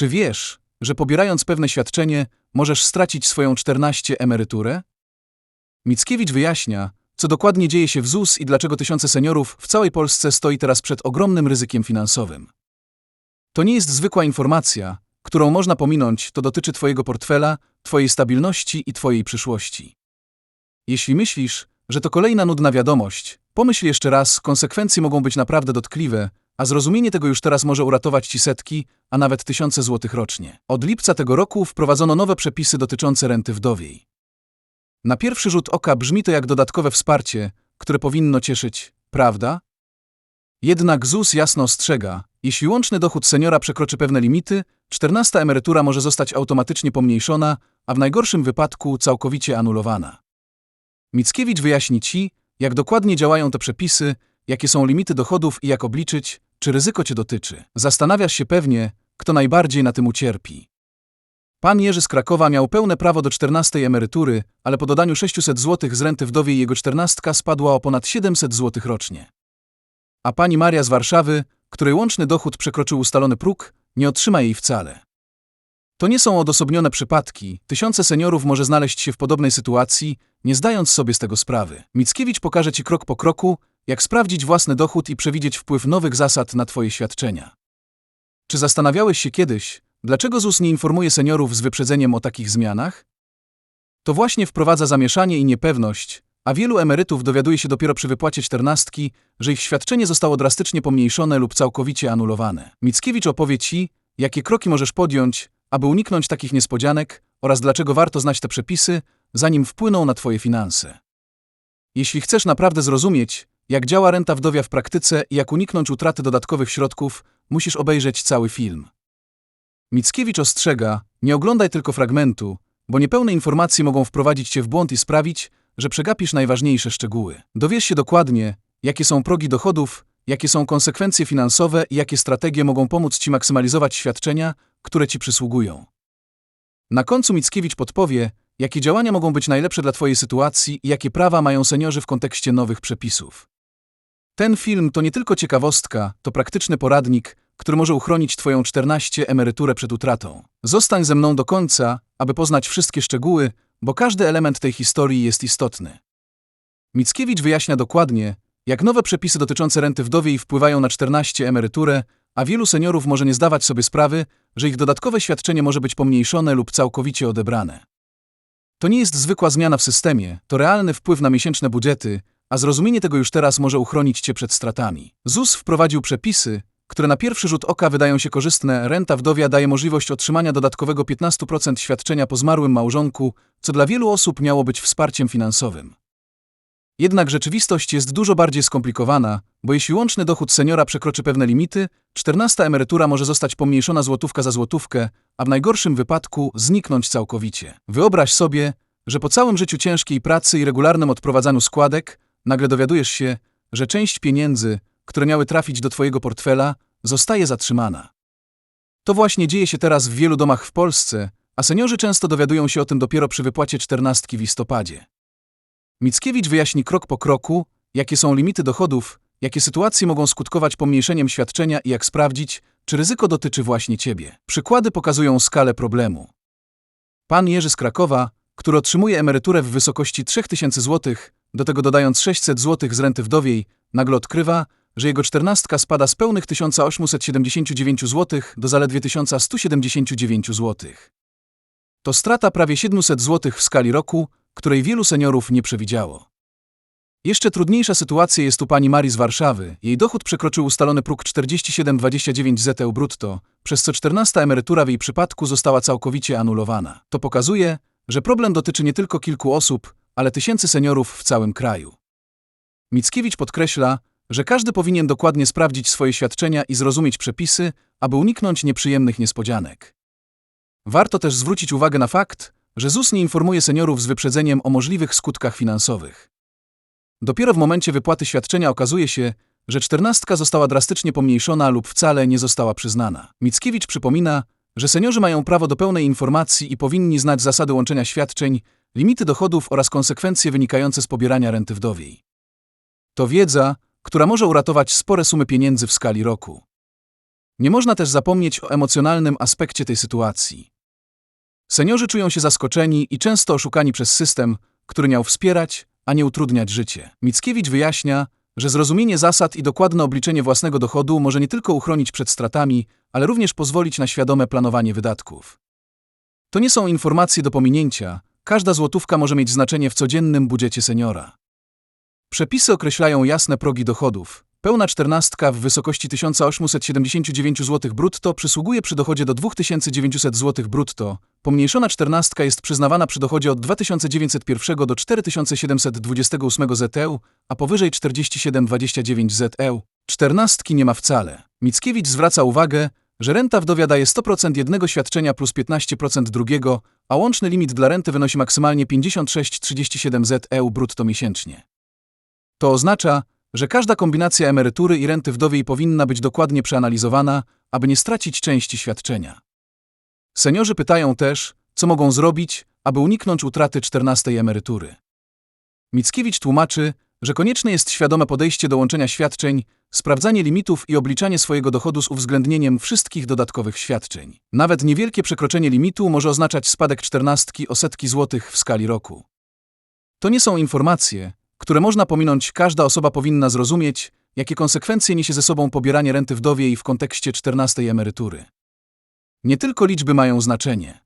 Czy wiesz, że pobierając pewne świadczenie, możesz stracić swoją 14 emeryturę? Mickiewicz wyjaśnia, co dokładnie dzieje się w ZUS i dlaczego tysiące seniorów w całej Polsce stoi teraz przed ogromnym ryzykiem finansowym. To nie jest zwykła informacja, którą można pominąć, to dotyczy Twojego portfela, Twojej stabilności i Twojej przyszłości. Jeśli myślisz, że to kolejna nudna wiadomość, pomyśl jeszcze raz, konsekwencje mogą być naprawdę dotkliwe, a zrozumienie tego już teraz może uratować Ci setki, a nawet tysiące złotych rocznie. Od lipca tego roku wprowadzono nowe przepisy dotyczące renty wdowiej. Na pierwszy rzut oka brzmi to jak dodatkowe wsparcie, które powinno cieszyć, prawda? Jednak ZUS jasno ostrzega, jeśli łączny dochód seniora przekroczy pewne limity, 14 emerytura może zostać automatycznie pomniejszona, a w najgorszym wypadku całkowicie anulowana. Mickiewicz wyjaśni Ci, jak dokładnie działają te przepisy, jakie są limity dochodów i jak obliczyć, czy ryzyko Cię dotyczy. Zastanawiasz się pewnie, kto najbardziej na tym ucierpi. Pan Jerzy z Krakowa miał pełne prawo do 14 emerytury, ale po dodaniu 600 zł z renty wdowiej jego czternastka spadła o ponad 700 zł rocznie. A pani Maria z Warszawy, której łączny dochód przekroczył ustalony próg, nie otrzyma jej wcale. To nie są odosobnione przypadki, tysiące seniorów może znaleźć się w podobnej sytuacji, nie zdając sobie z tego sprawy. Mickiewicz pokaże Ci krok po kroku, jak sprawdzić własny dochód i przewidzieć wpływ nowych zasad na Twoje świadczenia. Czy zastanawiałeś się kiedyś, dlaczego ZUS nie informuje seniorów z wyprzedzeniem o takich zmianach? To właśnie wprowadza zamieszanie i niepewność, a wielu emerytów dowiaduje się dopiero przy wypłacie czternastki, że ich świadczenie zostało drastycznie pomniejszone lub całkowicie anulowane. Mickiewicz opowie Ci, jakie kroki możesz podjąć, aby uniknąć takich niespodzianek oraz dlaczego warto znać te przepisy, zanim wpłyną na Twoje finanse. Jeśli chcesz naprawdę zrozumieć, jak działa renta wdowia w praktyce i jak uniknąć utraty dodatkowych środków, musisz obejrzeć cały film. Mickiewicz ostrzega, nie oglądaj tylko fragmentu, bo niepełne informacje mogą wprowadzić Cię w błąd i sprawić, że przegapisz najważniejsze szczegóły. Dowiesz się dokładnie, jakie są progi dochodów, jakie są konsekwencje finansowe i jakie strategie mogą pomóc Ci maksymalizować świadczenia, które Ci przysługują. Na końcu Mickiewicz podpowie, jakie działania mogą być najlepsze dla Twojej sytuacji i jakie prawa mają seniorzy w kontekście nowych przepisów. Ten film to nie tylko ciekawostka, to praktyczny poradnik, który może uchronić Twoją 14 emeryturę przed utratą. Zostań ze mną do końca, aby poznać wszystkie szczegóły, bo każdy element tej historii jest istotny. Mickiewicz wyjaśnia dokładnie, jak nowe przepisy dotyczące renty wdowiej wpływają na 14 emeryturę, a wielu seniorów może nie zdawać sobie sprawy, że ich dodatkowe świadczenie może być pomniejszone lub całkowicie odebrane. To nie jest zwykła zmiana w systemie, to realny wpływ na miesięczne budżety, a zrozumienie tego już teraz może uchronić Cię przed stratami. ZUS wprowadził przepisy, które na pierwszy rzut oka wydają się korzystne. Renta wdowia daje możliwość otrzymania dodatkowego 15% świadczenia po zmarłym małżonku, co dla wielu osób miało być wsparciem finansowym. Jednak rzeczywistość jest dużo bardziej skomplikowana, bo jeśli łączny dochód seniora przekroczy pewne limity, 14 emerytura może zostać pomniejszona złotówka za złotówkę, a w najgorszym wypadku zniknąć całkowicie. Wyobraź sobie, że po całym życiu ciężkiej pracy i regularnym odprowadzaniu składek, nagle dowiadujesz się, że część pieniędzy, które miały trafić do Twojego portfela, zostaje zatrzymana. To właśnie dzieje się teraz w wielu domach w Polsce, a seniorzy często dowiadują się o tym dopiero przy wypłacie czternastki w listopadzie. Mickiewicz wyjaśni krok po kroku, jakie są limity dochodów, jakie sytuacje mogą skutkować pomniejszeniem świadczenia i jak sprawdzić, czy ryzyko dotyczy właśnie Ciebie. Przykłady pokazują skalę problemu. Pan Jerzy z Krakowa, który otrzymuje emeryturę w wysokości 3000 zł, do tego dodając 600 zł z renty wdowiej, nagle odkrywa, że jego czternastka spada z pełnych 1879 zł do zaledwie 1179 zł. To strata prawie 700 zł w skali roku, której wielu seniorów nie przewidziało. Jeszcze trudniejsza sytuacja jest u pani Marii z Warszawy. Jej dochód przekroczył ustalony próg 47,29 ZEU brutto, przez co 14 emerytura w jej przypadku została całkowicie anulowana. To pokazuje, że problem dotyczy nie tylko kilku osób, ale tysięcy seniorów w całym kraju. Mickiewicz podkreśla, że każdy powinien dokładnie sprawdzić swoje świadczenia i zrozumieć przepisy, aby uniknąć nieprzyjemnych niespodzianek. Warto też zwrócić uwagę na fakt, że ZUS nie informuje seniorów z wyprzedzeniem o możliwych skutkach finansowych. Dopiero w momencie wypłaty świadczenia okazuje się, że czternastka została drastycznie pomniejszona lub wcale nie została przyznana. Mickiewicz przypomina, że seniorzy mają prawo do pełnej informacji i powinni znać zasady łączenia świadczeń, limity dochodów oraz konsekwencje wynikające z pobierania renty wdowiej. To wiedza, która może uratować spore sumy pieniędzy w skali roku. Nie można też zapomnieć o emocjonalnym aspekcie tej sytuacji. Seniorzy czują się zaskoczeni i często oszukani przez system, który miał wspierać, a nie utrudniać życie. Mickiewicz wyjaśnia, że zrozumienie zasad i dokładne obliczenie własnego dochodu może nie tylko uchronić przed stratami, ale również pozwolić na świadome planowanie wydatków. To nie są informacje do pominięcia, każda złotówka może mieć znaczenie w codziennym budżecie seniora. Przepisy określają jasne progi dochodów. Pełna czternastka w wysokości 1879 zł brutto przysługuje przy dochodzie do 2900 zł brutto. Pomniejszona czternastka jest przyznawana przy dochodzie od 2901 do 4728 ZEU, a powyżej 4729 ZEU. Czternastki nie ma wcale. Mickiewicz zwraca uwagę, że renta wdowia daje 100% jednego świadczenia plus 15% drugiego, a łączny limit dla renty wynosi maksymalnie 56,37 ZEU brutto miesięcznie. To oznacza, że każda kombinacja emerytury i renty wdowiej powinna być dokładnie przeanalizowana, aby nie stracić części świadczenia. Seniorzy pytają też, co mogą zrobić, aby uniknąć utraty 14 emerytury. Mickiewicz tłumaczy, że konieczne jest świadome podejście do łączenia świadczeń, sprawdzanie limitów i obliczanie swojego dochodu z uwzględnieniem wszystkich dodatkowych świadczeń. Nawet niewielkie przekroczenie limitu może oznaczać spadek czternastki o setki złotych w skali roku. To nie są informacje, które można pominąć, każda osoba powinna zrozumieć, jakie konsekwencje niesie ze sobą pobieranie renty wdowiej w kontekście 14 emerytury. Nie tylko liczby mają znaczenie.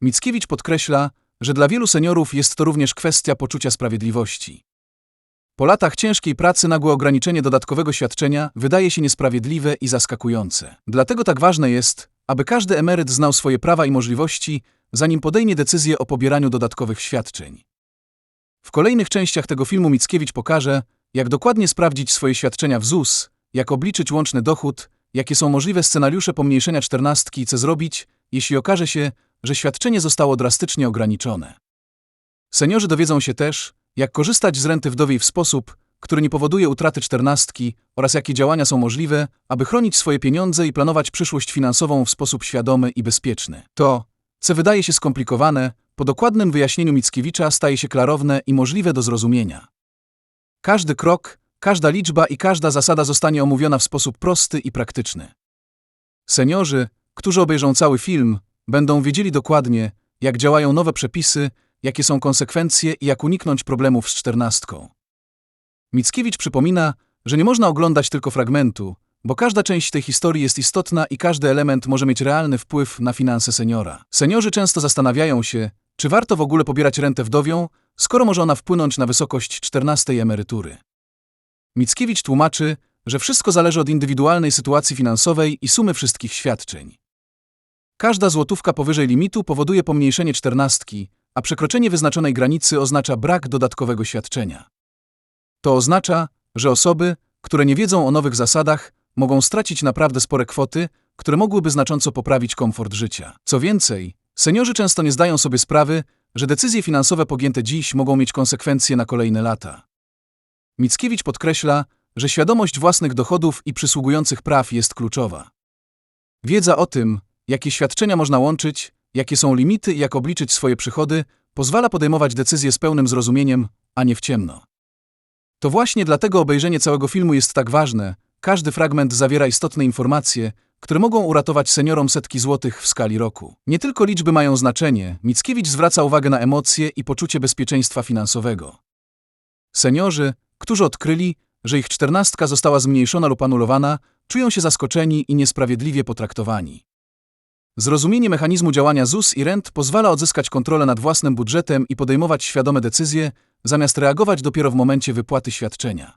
Mickiewicz podkreśla, że dla wielu seniorów jest to również kwestia poczucia sprawiedliwości. Po latach ciężkiej pracy nagłe ograniczenie dodatkowego świadczenia wydaje się niesprawiedliwe i zaskakujące. Dlatego tak ważne jest, aby każdy emeryt znał swoje prawa i możliwości, zanim podejmie decyzję o pobieraniu dodatkowych świadczeń. W kolejnych częściach tego filmu Mickiewicz pokaże, jak dokładnie sprawdzić swoje świadczenia w ZUS, jak obliczyć łączny dochód, jakie są możliwe scenariusze pomniejszenia czternastki i co zrobić, jeśli okaże się, że świadczenie zostało drastycznie ograniczone. Seniorzy dowiedzą się też, jak korzystać z renty wdowiej w sposób, który nie powoduje utraty czternastki oraz jakie działania są możliwe, aby chronić swoje pieniądze i planować przyszłość finansową w sposób świadomy i bezpieczny. To, co wydaje się skomplikowane, po dokładnym wyjaśnieniu Mickiewicza staje się klarowne i możliwe do zrozumienia. Każdy krok, każda liczba i każda zasada zostanie omówiona w sposób prosty i praktyczny. Seniorzy, którzy obejrzą cały film, będą wiedzieli dokładnie, jak działają nowe przepisy, jakie są konsekwencje i jak uniknąć problemów z czternastką. Mickiewicz przypomina, że nie można oglądać tylko fragmentu, bo każda część tej historii jest istotna i każdy element może mieć realny wpływ na finanse seniora. Seniorzy często zastanawiają się, czy warto w ogóle pobierać rentę wdowią, skoro może ona wpłynąć na wysokość 14 emerytury? Mickiewicz tłumaczy, że wszystko zależy od indywidualnej sytuacji finansowej i sumy wszystkich świadczeń. Każda złotówka powyżej limitu powoduje pomniejszenie czternastki, a przekroczenie wyznaczonej granicy oznacza brak dodatkowego świadczenia. To oznacza, że osoby, które nie wiedzą o nowych zasadach, mogą stracić naprawdę spore kwoty, które mogłyby znacząco poprawić komfort życia. Co więcej, Seniorzy często nie zdają sobie sprawy, że decyzje finansowe podjęte dziś mogą mieć konsekwencje na kolejne lata. Mickiewicz podkreśla, że świadomość własnych dochodów i przysługujących praw jest kluczowa. Wiedza o tym, jakie świadczenia można łączyć, jakie są limity i jak obliczyć swoje przychody, pozwala podejmować decyzje z pełnym zrozumieniem, a nie w ciemno. To właśnie dlatego obejrzenie całego filmu jest tak ważne, każdy fragment zawiera istotne informacje, które mogą uratować seniorom setki złotych w skali roku. Nie tylko liczby mają znaczenie, Mickiewicz zwraca uwagę na emocje i poczucie bezpieczeństwa finansowego. Seniorzy, którzy odkryli, że ich czternastka została zmniejszona lub anulowana, czują się zaskoczeni i niesprawiedliwie potraktowani. Zrozumienie mechanizmu działania ZUS i rent pozwala odzyskać kontrolę nad własnym budżetem i podejmować świadome decyzje, zamiast reagować dopiero w momencie wypłaty świadczenia.